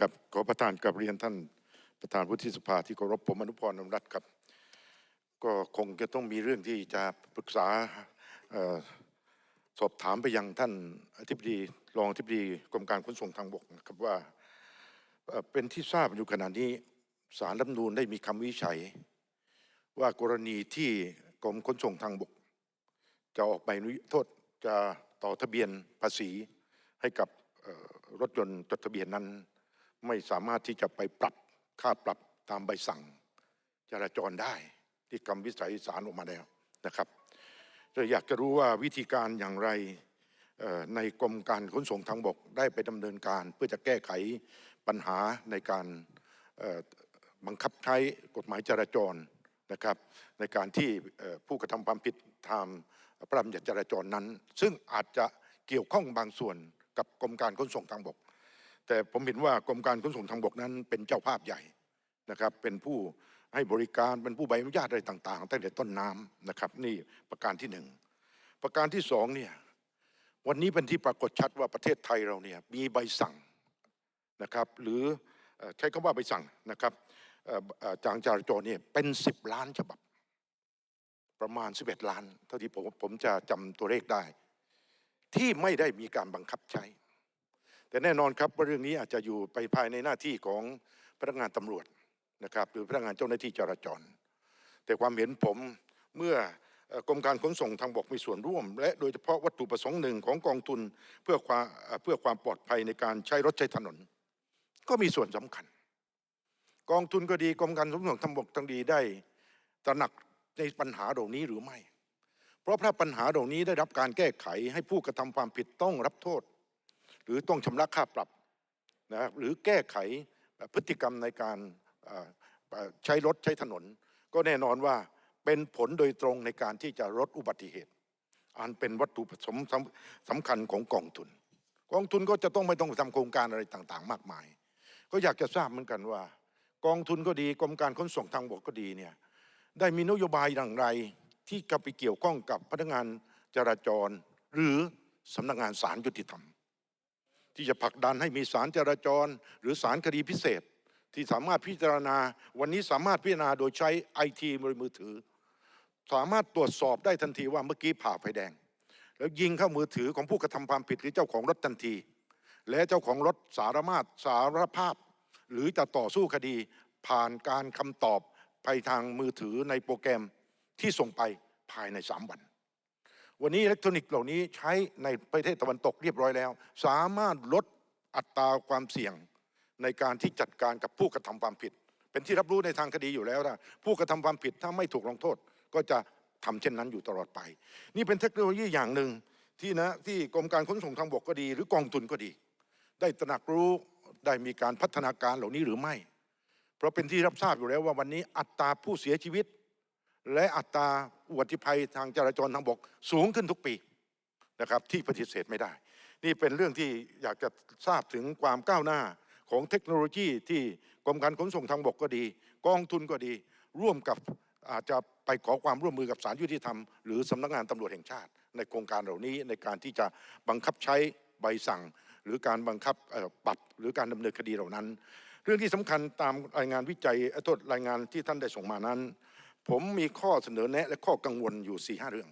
กับขอประธานกับเรียนท่านประธานวุฒิสภาที่เคารพผมอนุพรนมรัตน์ครับ ก็คงจะต้องมีเรื่องที่จะปรึกษาสอบถามไปยังท่านอธิบดีรองอธิบดีกรมการขนส่งทางบกนะครับว่าเป็นที่ทราบอยู่ขณะนี้สารรัฐมนูญได้มีคำวิจัย ว่ากรณีที่กรมขนส่งทางบก จะออกใบอนุญาตโทษจะต่อทะเบียนภาษีให้กับรถยนต์จดทะเบียนนั้น ไม่สามารถที่จะไปปรับค่าปรับตามใบสั่ง จราจรได้ที่คำวิจัยสารออกมาแล้วนะครับเราอยากจะรู้ว่าวิธีการอย่างไรในกรมการขนส่งทางบกได้ไปดำเนินการ เพื่อจะแก้ไขปัญหาในการบังคับใช้กฎหมายจราจรนะครับ ในการที่ผู้กระทำความผิดตามพระราชบัญญัติจราจรนั้น ซึ่งอาจจะเกี่ยวข้องบางส่วนกับกรมการขนส่งทางบก แต่ผมเห็นว่ากรมการขนส่งทางบกนั้น เป็นเจ้าภาพใหญ่นะครับ เป็นผู้ให้บริการเป็นผู้ใบอนุญาตอะไรต่างๆ ตั้งแต่ต้นน้ำนะครับ นี่ประการที่หนึ่งประการที่สองเนี่ยวันนี้เป็นที่ปรากฏชัดว่าประเทศไทยเราเนี่ยมีใบสั่งนะครับ หรือใช้คำว่าใบสั่งนะครับจางจราจรเนี่ยเป็นสิบล้านฉบับ ประมาณ 11 ล้าน เท่าที่ผมผมจะจำตัวเลขได้ ที่ไม่ได้มีการบังคับใช้ แต่แน่นอนครับว่าเรื่องนี้อาจจะอยู่ไปภายในหน้าที่ของพนักงานตำรวจนะครับหรือพนักงานเจ้าหน้าที่จราจร แต่ความเห็นผมเมื่อกรมการขนส่งทางบกมีส่วนร่วม และโดยเฉพาะวัตถุประสงค์หนึ่งของกองทุนเพื่อความเพื่อความปลอดภัยในการใช้รถใช้ถนน ก็มีส่วนสำคัญ กองทุนก็ดีกรมการขนส่งทางบกทั้งดีได้ตระหนักในปัญหาเหล่านี้หรือไม่ เพราะถ้าปัญหาเหล่านี้ได้รับการแก้ไขให้ผู้กระทำความผิดต้องรับโทษ หรือต้องชำระค่าปรับนะครับหรือแก้ไขพฤติกรรมในการใช้รถใช้ถนน ก็แน่นอนว่าเป็นผลโดยตรงในการที่จะลดอุบัติเหตุ อันเป็นวัตถุประสงค์สำคัญของกองทุน กองทุนก็จะต้องไม่ต้องทำโครงการอะไรต่างๆ มากมาย ก็อยากจะทราบเหมือนกันว่า กองทุนก็ดีกรมการขนส่งทางบกก็ดีเนี่ยได้มีนโยบายอย่างไรที่จะไปเกี่ยวข้องกับพนักงานจราจร หรือสำนักงานศาลยุติธรรม ที่จะผลักดันให้มีศาลจราจร หรือศาลคดีพิเศษ ที่สามารถพิจารณา วันนี้สามารถพิจารณาโดยใช้ไอทีมือถือ สามารถตรวจสอบได้ทันทีว่าเมื่อกี้ผ่าไฟแดง แล้วยิงเข้ามือถือของผู้กระทำความผิดหรือเจ้าของรถทันที และเจ้าของรถสารมารถสารภาพ หรือจะต่อสู้คดีผ่านการคำตอบไปทางมือถือในโปรแกรมที่ส่งไปภายใน 3 วัน วันนี้อิเล็กทรอนิกส์เหล่านี้ใช้ในประเทศตะวันตกเรียบร้อยแล้ว สามารถลดอัตราความเสี่ยงในการที่จัดการกับผู้กระทำความผิด เป็นที่รับรู้ในทางคดีอยู่แล้วนะผู้กระทำความผิดถ้าไม่ถูกลงโทษ ก็จะทำเช่นนั้นอยู่ตลอดไป นี่เป็นเทคโนโลยีอย่างหนึ่งที่นะที่กรมการขนส่งทางบกก็ดี หรือกองทุนก็ดี ได้ตระหนักรู้ได้มีการพัฒนาการเหล่านี้หรือไม่ เพราะเป็นที่รับทราบอยู่แล้วว่าวันนี้อัตราผู้เสียชีวิต และอัตราอุบัติภัยทางจราจรทางบกสูงขึ้นทุกปีนะครับที่ปฏิเสธไม่ได้ นี่เป็นเรื่องที่อยากจะทราบถึงความก้าวหน้าของเทคโนโลยีที่กรมการขนส่งทางบกก็ดี กองทุนก็ดี ร่วมกับอาจจะไปขอความร่วมมือกับศาลยุติธรรม หรือสำนักงานตำรวจแห่งชาติ ในโครงการเหล่านี้ในการที่จะบังคับใช้ใบสั่ง หรือการบังคับปรับหรือการดำเนินคดีเหล่านั้น เรื่องที่สำคัญตามรายงานวิจัยอ่อโทษรายงานที่ท่านได้ส่งมานั้น ผมมีข้อเสนอแนะและข้อกังวลอยู่4ีหเรื่อง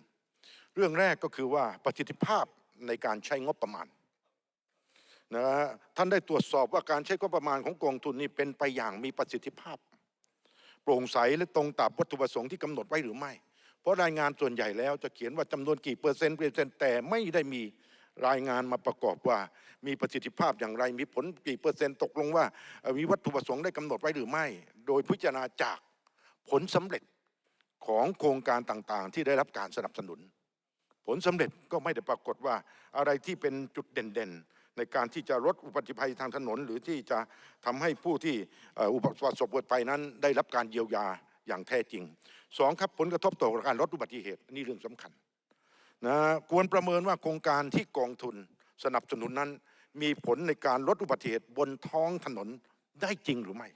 เรื่องแรกก็คือว่าประสิทธิภาพในการใช้งบประมาณนะฮะท่านได้ตรวจสอบว่าการใช้งบประมาณของกองทุนนี่เป็นไปอย่างมีประสิทธิภาพ โปร่งใสและตรงตามวัตถุประสงค์ที่กำหนดไว้หรือไม่ เพราะรายงานส่วนใหญ่แล้วจะเขียนว่าจำนวนกี่เปอร์เซ็นต์เปอร์เซ็นต์แต่ไม่ได้มีรายงานมาประกอบว่ามีประสิทธิภาพอย่างไร มีผลกี่เปอร์เซ็นต์ตกลงว่า มีวัตถุประสงค์ได้กำหนดไว้หรือไม่ โดยพิจารณาจากผลสำเร็จ ของโครงการต่างๆ ที่ได้รับการสนับสนุน ผลสำเร็จก็ไม่ได้ปรากฏว่าอะไรที่เป็นจุดเด่นๆ ในการที่จะลดอุบัติภัยทางถนน หรือที่จะทำให้ผู้ที่อุบัติประสบอุบัติภัยนั้น ได้รับการเยียวยาอย่างแท้จริงสองครับผลกระทบต่อการลดอุบัติเหตุนี่เรื่องสำคัญนะควรประเมินว่าโครงการที่กองทุนสนับสนุนนั้น มีผลในการลดอุบัติเหตุบนท้องถนนได้จริงหรือไม่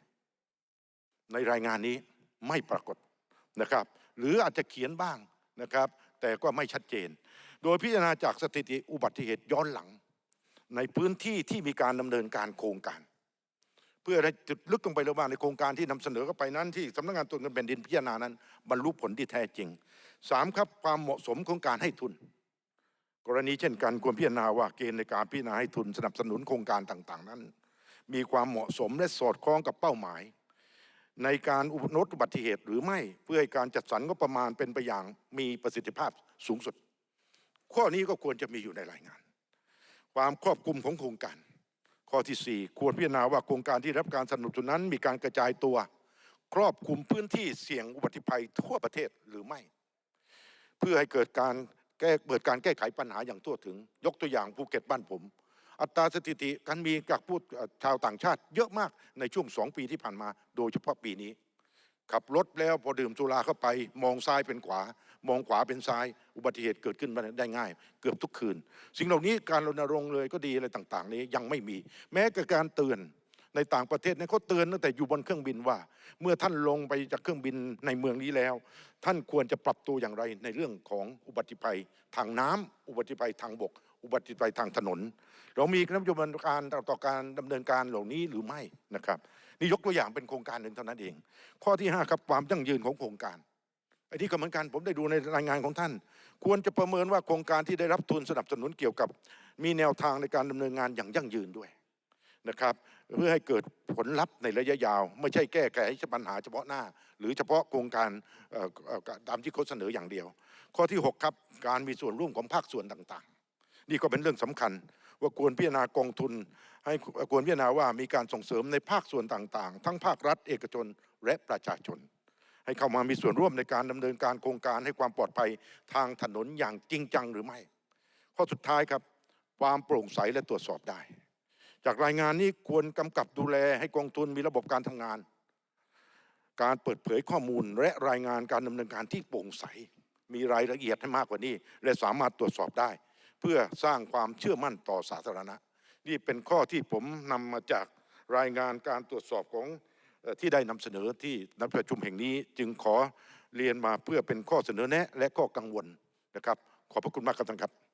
ในรายงานนี้ไม่ปรากฏ นะครับ หรืออาจจะเขียนบ้างนะครับ แต่ก็ไม่ชัดเจน โดยพิจารณาจากสถิติอุบัติเหตุย้อนหลัง ในพื้นที่ที่มีการดำเนินการโครงการ เพื่อให้จุดลึกลงไปเลยว่าในโครงการที่นำเสนอเข้าไปนั้น ที่สำนักงานตรวจเงินแผ่นดินพิจารณานั้น บรรลุผลที่แท้จริงสามครับความเหมาะสมของการให้ทุน กรณีเช่นกันควรพิจารณาว่าเกณฑ์ในการพิจารณาให้ทุนสนับสนุนโครงการต่าง ๆ นั้น มีความเหมาะสมและสอดคล้องกับเป้าหมาย ในการอุลดอุบัติเหตุหรือไม่เพื่อให้การจัดสรรงบประมาณเป็นไปอย่างมีประสิทธิภาพสูงสุด ข้อนี้ก็ควรจะมีอยู่ในรายงาน ความครอบคลุมของโครงการ ข้อที่ 4 ควรพิจารณาว่าโครงการที่รับการสนับสนุนนั้น มีการกระจายตัว ครอบคลุมพื้นที่เสี่ยงอุบัติภัยทั่วประเทศหรือไม่ เพื่อให้เกิดการแก้เปิดการแก้ไขปัญหาอย่างทั่วถึง ยกตัวอย่างภูเก็ตบ้านผม อัตราสถิติการมีกับผู้ชาวต่างชาติเยอะมากในช่วงสองปีที่ผ่านมา โดยเฉพาะปีนี้ขับรถแล้วพอดื่มสุราเข้าไป มองซ้ายเป็นขวา มองขวาเป็นซ้าย อุบัติเหตุเกิดขึ้นได้ง่าย เกือบทุกคืน สิ่งเหล่านี้การรณรงค์เลยก็ดีอะไรต่าง ๆ นี้ยังไม่มี แม้กับการเตือนในต่างประเทศเนี่ยเขาเตือนตั้งแต่อยู่บนเครื่องบินว่า เมื่อท่านลงไปจากเครื่องบินในเมืองนี้แล้ว ท่านควรจะปรับตัวอย่างไรในเรื่องของอุบัติภัยทางน้ำอุบัติภัยทางบก อุบัติภัยทางถนน เรามีคณะกรรมการต่อการดำเนินการเหล่านี้หรือไม่นะครับนี่ยกตัวอย่างเป็นโครงการหนึ่งเท่านั้นเอง ข้อที่ 5 ครับความยั่งยืนของโครงการไอ้นี่ก็เหมือนกันผมได้ดูในรายงานของท่าน ควรจะประเมินว่าโครงการที่ได้รับทุนสนับสนุนเกี่ยวกับ มีแนวทางในการดำเนินงานอย่างยั่งยืนด้วยนะครับเพื่อให้เกิดผลลัพธ์ในระยะยาว ไม่ใช่แก้ไขปัญหาเฉพาะหน้า หรือเฉพาะโครงการตามที่เขาเสนออย่างเดียว ข้อที่ 6 ครับ การมีส่วนร่วมของภาคส่วนต่าง นี่ก็เป็นเรื่องสำคัญ ว่าควรพิจารณากองทุน ให้ควรพิจารณาว่ามีการส่งเสริมในภาคส่วนต่างๆ ทั้งภาครัฐเอกชนและประชาชน ให้เข้ามามีส่วนร่วมในการดำเนินการโครงการให้ความปลอดภัยทางถนนอย่างจริงจังหรือไม่ ข้อสุดท้ายครับ ความโปร่งใสและตรวจสอบได้ จากรายงานนี้ควรกำกับดูแลให้กองทุนมีระบบการทำงาน การเปิดเผยข้อมูลและรายงานการดำเนินการที่โปร่งใสมีรายละเอียดให้มากกว่านี้ และสามารถตรวจสอบได้ เพื่อสร้างความเชื่อมั่นต่อสาธารณะ นี่เป็นข้อที่ผมนำมาจากรายงานการตรวจสอบของที่ได้นำเสนอที่นัดประชุมแห่งนี้ จึงขอเรียนมาเพื่อเป็นข้อเสนอแนะและข้อกังวลนะครับ ขอบพระคุณมากครับท่านครับ